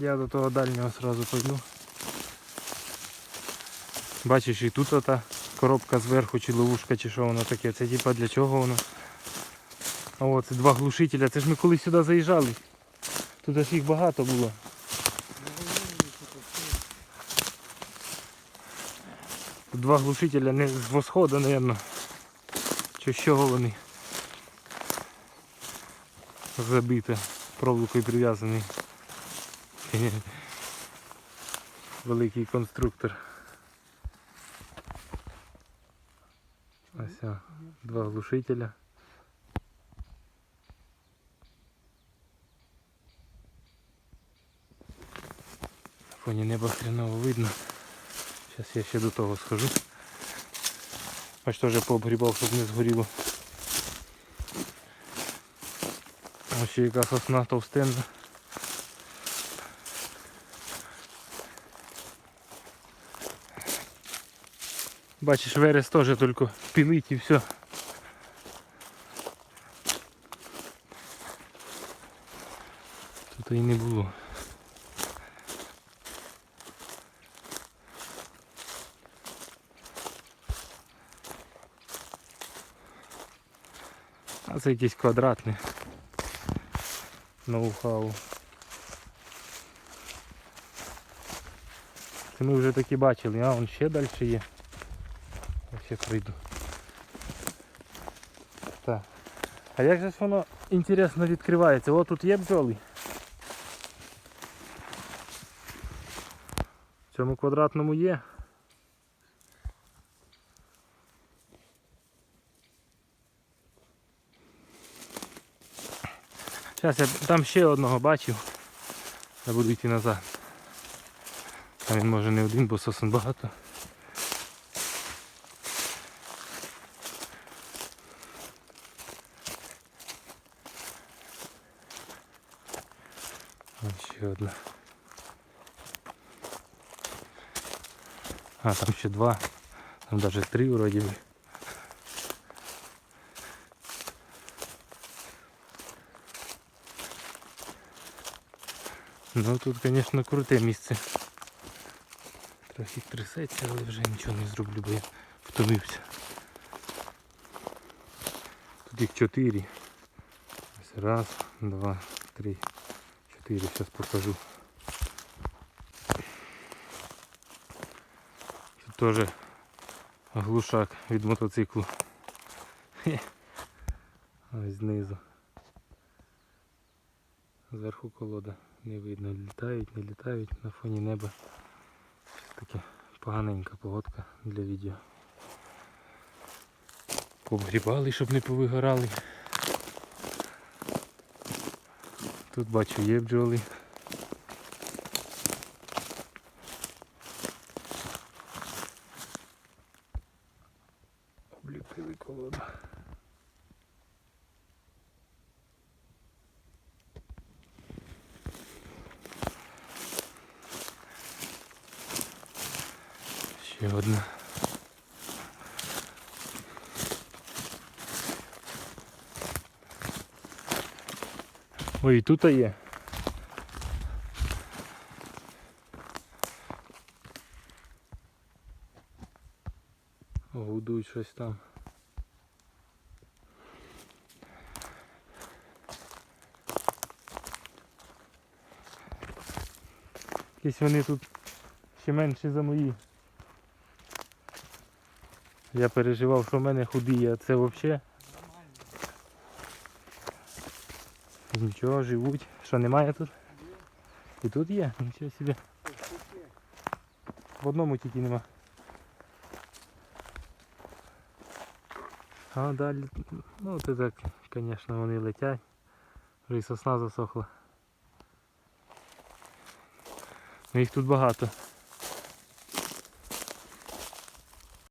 Я до того дальнього сразу пойду. Бачиш, і тут ота коробка зверху, чи ловушка, чи що воно таке. Це типа для чого воно? От це два глушителя. Це ж ми коли сюди заїжджали. Тут аж їх багато було. Два глушителя не з восходу, мабуть. Чи з вони? Забите. Проволокою прив'язаний. Великий конструктор. Ось два глушителя. На фоні неба хреново видно. Зараз я ще до того схожу. Аж теж пообгрібав, щоб не згоріло. Ось ще яка сосна товстенна. Бачиш, верес теж тільки пилить і все. Тут і не було. А це якийсь квадратний. Ноу-хау. Це ми вже такі бачили, а вон ще далі є. Я прийду. Так. А як же ж воно інтересно відкривається? О, тут є бджоли. В цьому квадратному є. Зараз я там ще одного бачив. Я буду йти назад. А він може не один, бо сосен багато. ще одна. А, там ще два. Там навіть три вроді би. Ну тут, звісно, круте місце. Трохи трясеться, але вже нічого не зроблю, бо я втомився. Тут їх чотири. Ось раз, два, три, чотири. Зараз покажу. Тут теж глушак від мотоциклу. Ось знизу. Зверху колода не видно, літають, не літають на фоні неба. Таке поганенька погодка для відео. Побгрібали, щоб не повигорали. Тут бачу є бджоли. Обліпили колоду. Ще одна. Ой, і тут є. Гудуть щось там. Якісь вони тут ще менші за мої. Я переживав, що в мене худі, а це взагалі. Нічого, живуть. Що немає тут? І тут є, нічого собі. В одному тільки нема. А далі, ну це так, звісно, вони летять. Вже і сосна засохла. Ну їх тут багато.